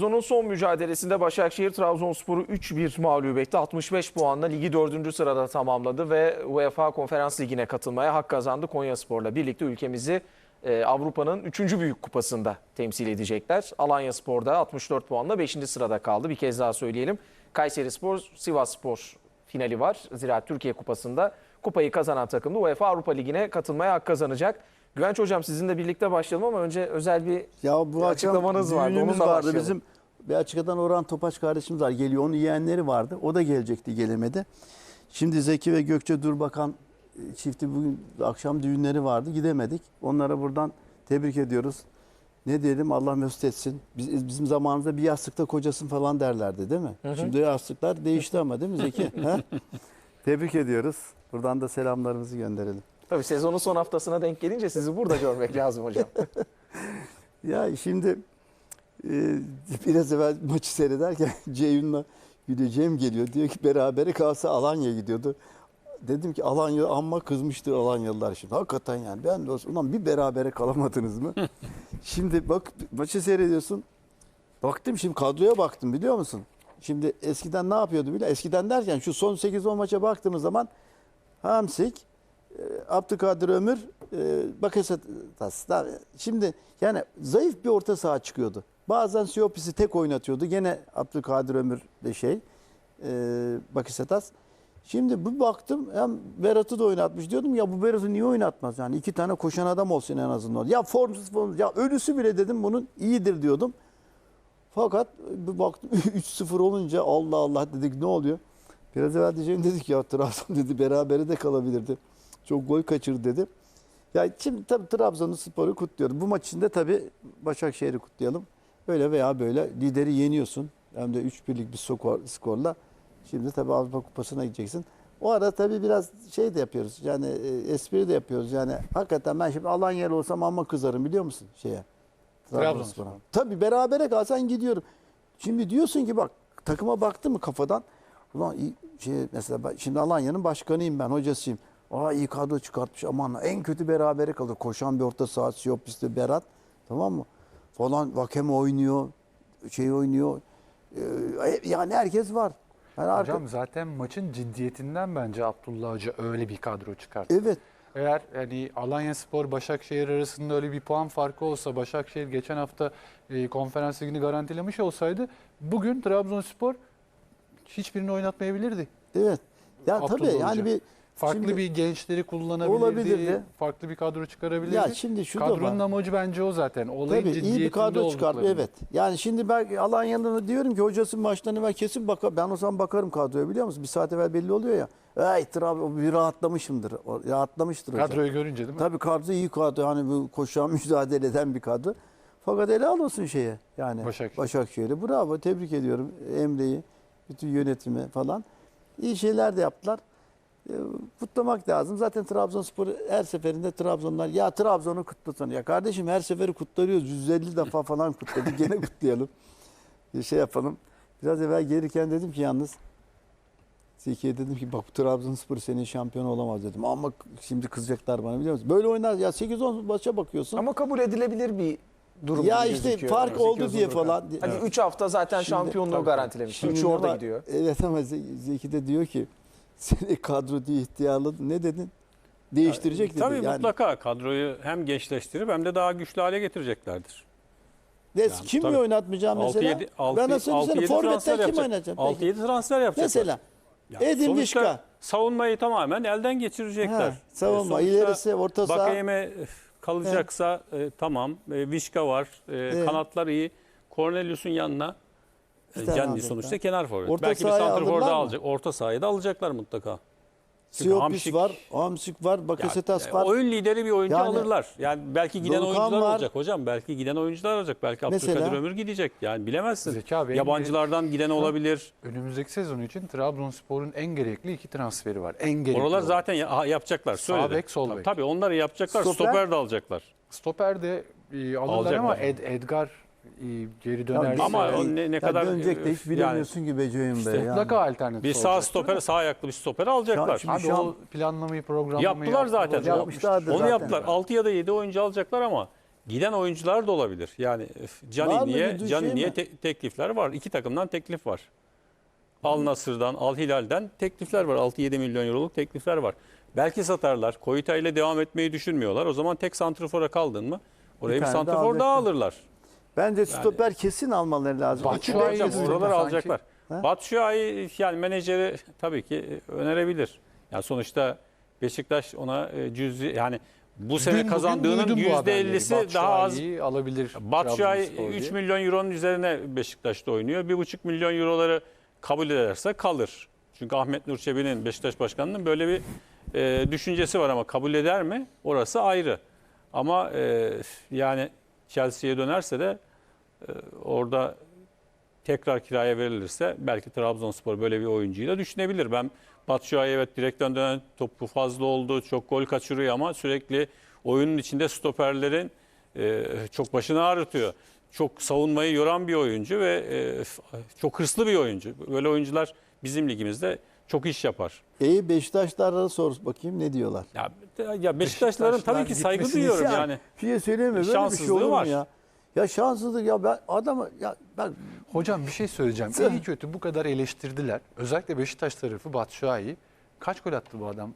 Sezonun son mücadelesinde Başakşehir Trabzonspor'u 3-1 mağlup etti. 65 puanla ligi 4. sırada tamamladı ve UEFA Konferans Ligi'ne katılmaya hak kazandı. Konyaspor'la birlikte ülkemizi e, Avrupa'nın 3. büyük kupasında temsil edecekler. Alanya Spor'da 64 puanla 5. sırada kaldı. Bir kez daha söyleyelim. Kayseri Spor, Sivas Spor finali var. Ziraat Türkiye Kupası'nda kupayı kazanan takım da UEFA Avrupa Ligi'ne katılmaya hak kazanacak. Güvenç Hocam sizinle birlikte başlayalım ama önce özel bir Ya bu Bir akşam açıklamanız vardı, düğünümüz onunla vardı. Bizim bir açıkladan Orhan Topaç kardeşimiz var. Geliyor. Onun yeğenleri vardı. O da gelecekti gelemedi. Şimdi Zeki ve Gökçe Durbakan e, çifti bugün akşam düğünleri vardı. Gidemedik. Onlara buradan tebrik ediyoruz. Ne diyelim Allah mesut etsin. Biz, bizim zamanımızda bir yastıkta kocasın falan derlerdi değil mi? Şimdi yastıklar değişti ama değil mi Zeki? Tebrik ediyoruz. Buradan da selamlarımızı gönderelim. Tabii sezonun son haftasına denk gelince sizi burada görmek lazım hocam. Ya şimdi e, biraz evvel maçı seyrederken Ceyhun'la güleceğim geliyor. Diyor ki berabere kalsa Alanya gidiyordu. Dedim ki Alanya amma kızmıştır Alanyalılar şimdi. Hakikaten yani ben de olsun. Ulan bir berabere kalamadınız mı? şimdi bak maçı seyrediyorsun. Baktım şimdi kadroya baktım biliyor musun? Şimdi eskiden ne yapıyordu biliyor Eskiden derken şu son 8-10 maça baktığımız zaman Hamsik, Abdülkadir Ömür, e, Bakasetas. Şimdi yani zayıf bir orta saha çıkıyordu. Bazen Siopis'i tek oynatıyordu. Gene Abdülkadir Ömür de şey, e, Bakasetas. Şimdi bu baktım hem Berat'ı da oynatmış diyordum ya bu Berat'ı niye oynatmaz yani iki tane koşan adam olsun en azından. Ya formsuz formsuz ya ölüsü bile dedim bunun iyidir diyordum. Fakat bir baktım 3-0 olunca Allah Allah dedik ne oluyor? Biraz evvel diyeceğim dedik ya Trabzon dedi berabere de kalabilirdi. Çok gol kaçırdı dedi. Ya şimdi tabii Trabzon'u sporu kutluyorum. Bu maç içinde tabii Başakşehir'i kutlayalım. Öyle veya böyle lideri yeniyorsun. Hem de 3-1'lik bir skor, skorla. Şimdi tabii Avrupa Kupası'na gideceksin. O arada tabii biraz şey de yapıyoruz. Yani e, espri de yapıyoruz. Yani hakikaten ben şimdi Alanya'lı olsam amma kızarım biliyor musun şeye? Trabzonspor'a. Tabii berabere kalsan gidiyorum. Şimdi diyorsun ki bak takıma baktı mı kafadan? Ulan şey mesela ben- şimdi Alanya'nın başkanıyım ben hocasıyım. Aa iyi kadro çıkartmış aman en kötü berabere kalır. Koşan bir orta saha Siyopis'te Berat tamam mı? Falan Vakeme oynuyor. Şey oynuyor. Ee, yani herkes var. Yani arka- Hocam zaten maçın ciddiyetinden bence Abdullah Hoca öyle bir kadro çıkarttı. Evet. Eğer hani Alanya Spor Başakşehir arasında öyle bir puan farkı olsa Başakşehir geçen hafta e, konferans ligini garantilemiş olsaydı bugün Trabzonspor hiçbirini oynatmayabilirdi. Evet. Ya Abdullah tabii yani Hoca. bir Farklı şimdi- bir gençleri kullanabilirdi. Olabilirdi. Farklı bir kadro çıkarabilirdi. Ya şimdi şu da Kadronun var. amacı bence o zaten. Olayın Tabii iyi bir kadro çıkarttı oldukları. evet. Yani şimdi ben Alanya'da diyorum ki hocası maçtan evvel kesin bakar. Ben o zaman bakarım kadroya biliyor musun? Bir saat evvel belli oluyor ya. Ay Trabzon bir rahatlamışımdır. Rahatlamıştır hocam. Kadroyu görünce değil mi? Tabii kadro iyi kadro. Hani bu koşan mücadele eden bir kadro. Fakat ele olsun şeye. Yani Başakşehir. Başakşehir'e. Bravo. Tebrik ediyorum Emre'yi. Bütün yönetimi falan. İyi şeyler de yaptılar. E, Kutlamak lazım. Zaten Trabzonspor her seferinde Trabzonlar ya Trabzon'u kutlasın. Ya kardeşim her seferi kutlarıyoruz. 150 defa falan kutladık. Gene kutlayalım. Bir şey yapalım. Biraz evvel gelirken dedim ki yalnız Zeki'ye dedim ki bak bu Trabzonspor senin şampiyon olamaz dedim. Ama şimdi kızacaklar bana biliyor musun? Böyle oynar ya 8-10 maça bakıyorsun. Ama kabul edilebilir bir durum ya işte fark oldu diye falan. Hadi 3 hafta zaten Şimdi- şampiyonluğu garantilemiş. Şimdi 3 ne orada gidiyor. Evet ama Ze- Zeki de diyor ki seni kadro diye ihtiyarladın. Ne dedin? Değiştirecek dedi. Tabii yani. mutlaka kadroyu hem gençleştirip hem de daha güçlü hale getireceklerdir. Ne, Yani kim tabii. oynatmayacağım mesela? 6-7 ben nasıl söyleyeyim 6-7 Forvet'ten kim oynatacağım? 6-7 transfer yapacaklar. Mesela Edin Vişka. savunmayı tamamen elden geçirecekler. Ha, savunma, E, ilerisi, orta saha. Bakayeme e, kalacaksa e, tamam. E, Vişka var. E, Evet. Kanatlar iyi. Cornelius'un yanına e, Canli alacaklar. sonuçta kenar forvet. Orta Belki bir sahaya santrfor alırlar da mı? alacak. Orta sahayı da alacaklar mutlaka. Çünkü Hamşik- var, Hamsik var, Ya, Bakasetas var. Oyun lideri bir oyuncu Yani- alırlar. Yani belki giden Volkan oyuncular var. olacak hocam. Belki giden oyuncular olacak. Belki Mesela? Abdülkadir Ömür gidecek. Yani bilemezsin. Zeki abi, Yabancılardan giden olabilir. Önümüzdeki sezon için Trabzonspor'un en gerekli iki transferi var. En gerekli. Oralar olan. zaten ya- ha, yapacaklar. Sağ bek, sol tabii, bek. tabii onları yapacaklar. Stoper? Stoper, de alacaklar. Stoper de e, alırlar Alacaklar. ama Ed, Edgar geri dönerse Ama Ya, o ne, ne kadar dönecek de hiç yani bilemiyorsun ki be Ceyhun işte Bey. Yani. mutlaka alternatif bir sağ stoper, sağ ayaklı bir stoper alacaklar. Şimdi Abi şu an- o planlamayı, programlamayı Yaptılar zaten. Yapmışlardı Onu zaten. yaptılar. 6 ya da 7 oyuncu alacaklar ama Giden oyuncular da olabilir. Yani Canini'ye şey Canini'ye mi? te- teklifler var. İki takımdan teklif var. Al Nasır'dan, Al Hilal'den teklifler var. 6-7 milyon euroluk teklifler var. Belki satarlar. Koyuta ile devam etmeyi düşünmüyorlar. O zaman tek santrifora kaldın mı? Oraya Bir bir, santrifor daha alırlar. Bence stoper kesin almaları lazım. Batshuayi Hocam bekçisi- Kesin. oraları Sanki- alacaklar. Ha? Batshuayi yani menajeri tabii ki önerebilir. Yani sonuçta Beşiktaş ona e, cüzi yani bu sene Dün bugün kazandığının duydum bu haberleri. %50'si daha az. Batshuayi'yi alabilir. Batshuayi Trabzonspor 3 diye. milyon euronun üzerine Beşiktaş'ta oynuyor. 1,5 milyon euroları kabul ederse kalır. Çünkü Ahmet Nur Çebi'nin Beşiktaş Başkanı'nın böyle bir e, düşüncesi var ama kabul eder mi? Orası ayrı. Ama e, yani Chelsea'ye dönerse de orada tekrar kiraya verilirse belki Trabzonspor böyle bir oyuncuyu da düşünebilir. Ben Batshuayi evet direkten dönen topu fazla oldu. Çok gol kaçırıyor ama sürekli oyunun içinde stoperlerin e, çok başını ağrıtıyor. Çok savunmayı yoran bir oyuncu ve e, çok hırslı bir oyuncu. Böyle oyuncular bizim ligimizde çok iş yapar. İyi Beşiktaşlar'a sor bakayım ne diyorlar. Ya, ya Beşiktaşların tabii ki saygı duyuyorum Ya, yani. Bir şey söyleyeyim mi? Böyle bir şey olur mu var. ya? Ya şanssızlık ya ben adamı ya ben Hocam bir şey söyleyeceğim. İyi kötü bu kadar eleştirdiler. Özellikle Beşiktaş tarafı Batshuayi. Kaç gol attı bu adam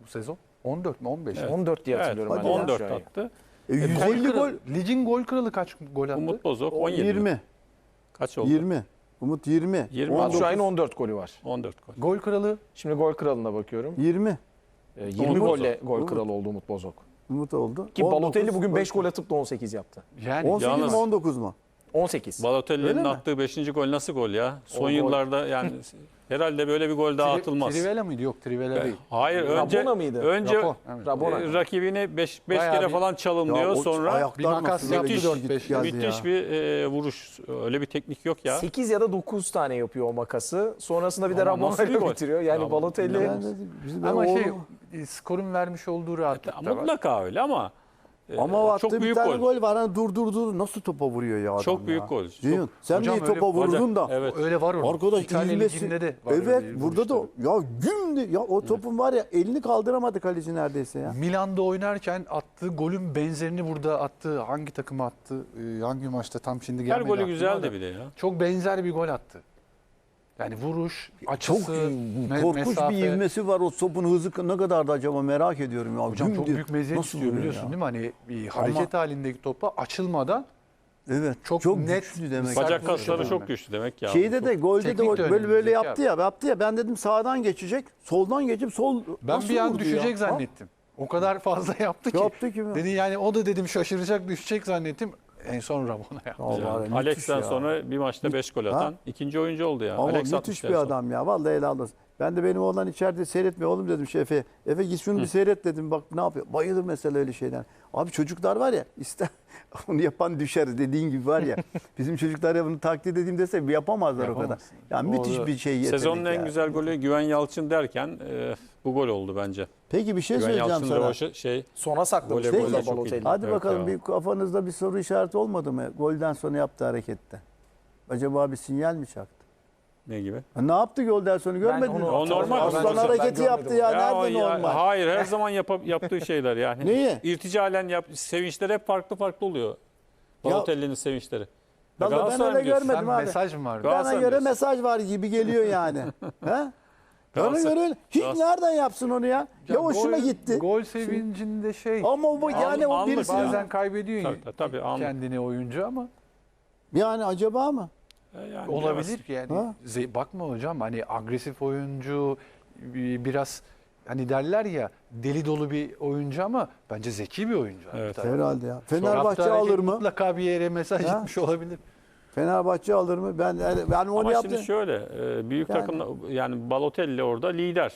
bu sezon? 14 mi 15 mi? 14 diye Evet, hatırlıyorum ben. ya. 14 Batshuayi. attı. e, 150 Gol gol Ligin gol kralı kaç gol attı? Umut Bozok 17. 20 Kaç oldu? 20. Umut 20. 20. 19, Batshuayi'nin 14 golü var. 14 gol. Gol kralı Şimdi gol kralına bakıyorum. 20 Ee, 20 Umut golle gol kralı oldu Umut Bozok. Umut oldu. Ki 19, Balotelli bugün 5 gol atıp da 18 yaptı. yani 18 Yalnız- mi 19 mu? 18. Öyle Balotelli'nin attığı 5. gol nasıl gol ya? Son O gol. yıllarda yani herhalde böyle bir gol daha Tri- atılmaz. Trivela mıydı? Yok Trivela değil. Hayır önce Rabona mıydı? önce Rapor, evet. Rabona. e, rakibini 5 5 Bayağı kere bir- falan çalımlıyor o sonra bir makas geldi müthiş ya. bir e, vuruş. Öyle bir teknik yok ya. 8 ya da 9 tane yapıyor o makası. Sonrasında bir de Rabona ile gol? bitiriyor. Yani Ama- Balotelli Yani Ama şey e, skorun vermiş olduğu rahatlık da var. Mutlaka öyle ama e, ama o attığı çok bir büyük tane gol. gol. var. Hani dur dur dur nasıl topa vuruyor ya adam Çok büyük ya. gol. Ceyhun, Çok- sen Hocam niye öyle- topa vurdun da? Evet. Öyle var orada. Arkadaş İtalya liginde de var Evet bir burada da vuruşları. ya gümdü ya o topun var ya elini kaldıramadı kaleci neredeyse ya. Milan'da oynarken attığı golün benzerini burada attı. Hangi takıma attı? Ee, hangi maçta tam şimdi Her gelmedi golü aklıma güzeldi da. bir de ya. Çok benzer bir gol attı. Yani vuruş, Çok açısı, me- korkunç mesafe. bir ivmesi var o topun hızı ne kadardı acaba merak ediyorum ya. Hocam çok büyük meziyet nasıl istiyor biliyorsun ya? değil mi? Hani bir hareket halindeki topa açılmadan Evet. Çok Çok, net, güçlü demek. Bacak kasları çok güçlü demek ya. Şeyde de golde de o böyle böyle yaptı ya yaptı ya ben dedim sağdan geçecek soldan geçip sol ben bir an düşecek ya? zannettim. O kadar fazla yaptı ki. Ha? Yaptı ki. Dedi yani o da dedim şaşıracak düşecek zannettim. En son Rabona yaptı. Müthiş Alex'ten ya. sonra bir maçta 5 gol atan ikinci oyuncu oldu ya. Ama Alex müthiş bir sonra. adam ya. Vallahi helal olsun. Ben de benim oğlan içeride seyretmiyor oğlum dedim şefe. Efe git şunu bir seyret dedim bak ne yapıyor. Bayılır mesela öyle şeyler. Abi çocuklar var ya ister onu yapan düşer dediğin gibi var ya. Bizim çocuklar ya bunu taklit edeyim dese yapamazlar o kadar. Yapamazsın. Yani müthiş Doğru. bir şey yetenek Sezonun en ya. güzel golü Güven Yalçın derken e, bu gol oldu bence. Peki bir şey Güven söyleyeceğim Yalçın sana. rövaşı şey sona saklamış çok iyi. Balotelli. Hadi Evet bakalım ya. bir kafanızda bir soru işareti olmadı mı? Golden sonra yaptığı harekette. Acaba bir sinyal mi çaktı? Ne gibi? Ha, ne yaptı golden sonra görmedin mi? onu O normal. Aslan Ben- hareketi görmedim yaptı onu. ya. Ya o Nerede ya- normal? Hayır her zaman yap- yaptığı şeyler yani. Neyi? İrticalen yap, sevinçler hep farklı farklı oluyor. Balotelli'nin sevinçleri. Vallahi ben Galatasaray öyle mı diyorsun? görmedim Sen abi. mesaj mı vardı? Bana Galatasaray göre diyorsun. mesaj var gibi geliyor yani. He? Bana Galatasaray- göre öyle. hiç Galatasaray- nereden yapsın onu ya? Ya, hoşuna gol- gitti. Gol sevincinde şey. Ama bu yani o anlık birisi. Bazen kaybediyor Tabii, tabii, tabii, anlık. kendini oyuncu ama yani acaba mı? E, yani olabilir ki yani. Ha? Ze- bakma hocam hani agresif oyuncu bi- biraz hani derler ya deli dolu bir oyuncu ama bence zeki bir oyuncu. Evet. Tabii. Herhalde ya. Fenerbahçe alır mı? Mutlaka bir yere mesaj Ha? gitmiş olabilir. Fenerbahçe alır mı? Ben yani, yani onu Ama yaptım. şimdi şöyle e, büyük Yani- takımlar yani Balotelli orada lider.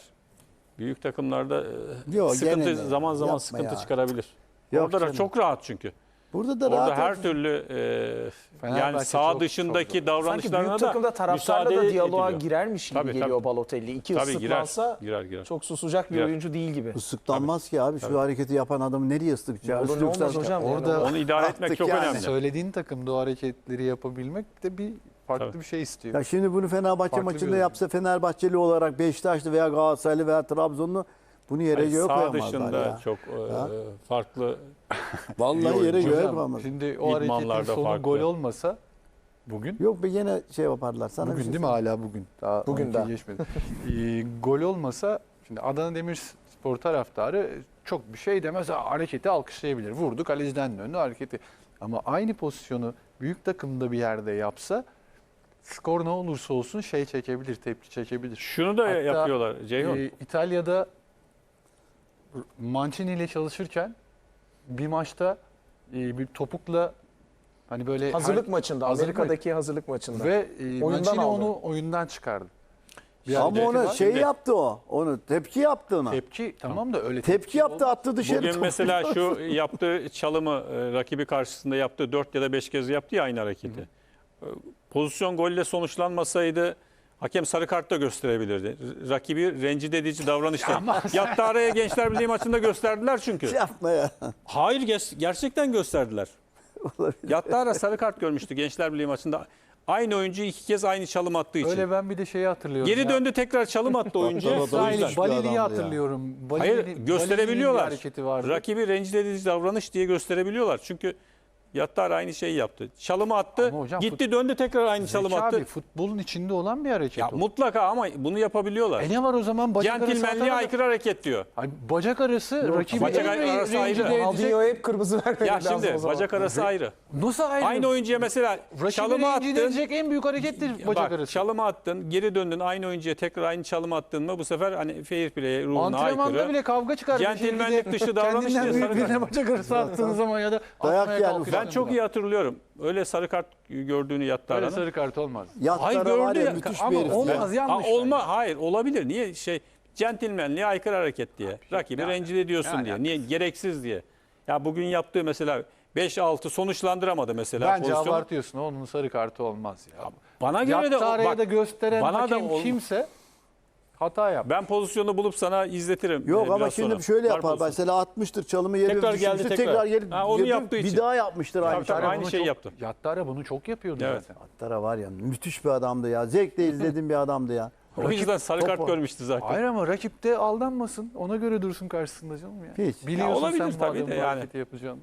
Büyük takımlarda e, Yok, sıkıntı zaman zaman Yapma sıkıntı ya. çıkarabilir. Yok orada da canım. çok rahat çünkü. Burada da Orada rahat her olsun. türlü e, Fenerbahçe yani sağ çok- dışındaki çok Sanki davranışlarına büyük da takımda taraftarla da diyaloğa ediliyor. girermiş gibi Tabii, geliyor tabii. Balotelli. İki Tabii girer, ıslıklansa girer girer. çok susacak bir Girer. oyuncu değil gibi. Islıklanmaz ki abi. Şu Tabii. hareketi yapan adamı nereye ıslıkacak? Olur ne olmaz hocam. Orada- yani. Onu idare Artık etmek çok yani. önemli. Söylediğin takımda o hareketleri yapabilmek de bir farklı Tabii. bir şey istiyor. Ya şimdi bunu Fenerbahçe Farklı bir maçında yapsa Fenerbahçeli olarak Beşiktaşlı veya Galatasaraylı veya Trabzonlu Bunu yere Hani göğe sağ koyamazlar dışında ya. çok e, Ha? farklı Vallahi yere göğe Hocam, koyamazlar. şimdi o hareketin İdmanlarda sonu farklı. gol olmasa bugün Yok be yine şey yaparlar. Sana bir bugün şey değil mi hala bugün? Daha Bugün 12 daha. geçmedi. Ee, gol olmasa şimdi Adana Demirspor taraftarı çok bir şey demez. Ha, Hareketi alkışlayabilir. Vurdu kaleciden döndü hareketi. Ama aynı pozisyonu büyük takımda bir yerde yapsa skor ne olursa olsun şey çekebilir, tepki çekebilir. şunu da Hatta, yapıyorlar Ceyhun. Ee, İtalya'da Mancini ile çalışırken bir maçta e, bir topukla hani böyle her- Hazırlık maçında, hazırlık Amerika'daki hazırlık maçında. ve e, Oyundan Mancini aldı. onu oyundan çıkardı. Bir Ama ona var. şey Şimdi- yaptı o. Onu tepki yaptı ona. tepki tamam da öyle Tepki yaptı olmaz. attı dışarı. Bugün topu. mesela şu yaptığı çalımı e, rakibi karşısında yaptığı 4 ya da 5 kez yaptı ya aynı hareketi. E, Pozisyon golle sonuçlanmasaydı hakem sarı kart da gösterebilirdi. Rakibi rencide edici davranışlar. Yattı araya Gençler Birliği maçında gösterdiler çünkü. Yapma ya. Hayır gerçekten gösterdiler. Yattı ara sarı kart görmüştü Gençler Birliği maçında. Aynı oyuncu iki kez aynı çalım attığı için. Öyle ben bir de şeyi hatırlıyorum. Geri ya. döndü tekrar çalım attı oyuncu. Bir Balili'yi ya. hatırlıyorum. Balili- Hayır Balili'nin gösterebiliyorlar. bir hareketi vardı. Rakibi rencide edici davranış diye gösterebiliyorlar. Çünkü Yattar aynı şeyi yaptı. Çalımı attı. Ama hocam gitti döndü tekrar aynı Zeki çalım attı. abi futbolun içinde olan bir hareket ya o. mutlaka ama bunu yapabiliyorlar. E ne var o zaman bacak arası Centilmenliğe aykırı hareket diyor. Ay, bacak arası rakibi bacak en arası ayrı. rencide edecek. Ronaldinho'ya hep kırmızı vermedi Ya lazım şimdi zaman. bacak arası ayrı. Nasıl ayrı? Aynı oyuncuya mesela Rakibi çalımı rencide attın. edecek en büyük harekettir bacak Bak, arası. çalımı attın, geri döndün aynı oyuncuya tekrar aynı çalımı attın mı bu sefer hani fair play ruhuna Antrenmanda aykırı. bile kavga çıkar. bir Centilmenlik dışı davranış Kendinden diye büyük sarı birine kart. bacak arası attığın zaman ya da Dayak atmaya yer. Ben çok iyi hatırlıyorum. Öyle sarı kart gördüğünü Öyle sarı kart olmaz. Yattara var ya ya. müthiş Ama bir herif. olmaz ya. yanlış. Ha, olma hayır olabilir. Niye şey centilmenliğe aykırı hareket diye. Rakibi yani- rencide ediyorsun yani- diye. Niye gereksiz diye. Ya bugün yaptığı mesela 5-6 sonuçlandıramadı mesela Bence pozisyonu. abartıyorsun. Onun sarı kartı olmaz ya. Bana göre de araya bak, da gösteren bana da hakem ol- kimse hata yap. ben pozisyonu bulup sana izletirim. Yok e, ama şimdi sonra. şöyle yapar. Mesela atmıştır çalımı yere Tekrar geldi, tekrar. tekrar geri Ha, onu geri- yaptığı için. Bir daha yapmıştır aynı Tabii, tabii, şeyi. aynı şeyi çok- yaptı. Yattara bunu çok yapıyordu Evet. zaten. Yattara var ya müthiş bir adamdı ya. Zevkle izlediğim bir adamdı ya. O yüzden sarı kart görmüştü zaten. Hayır ama rakip de aldanmasın. Ona göre dursun karşısında canım ya. Hiç. Biliyorsun Ya olabilir sen tabii de bu yani. hareketi yapacağını.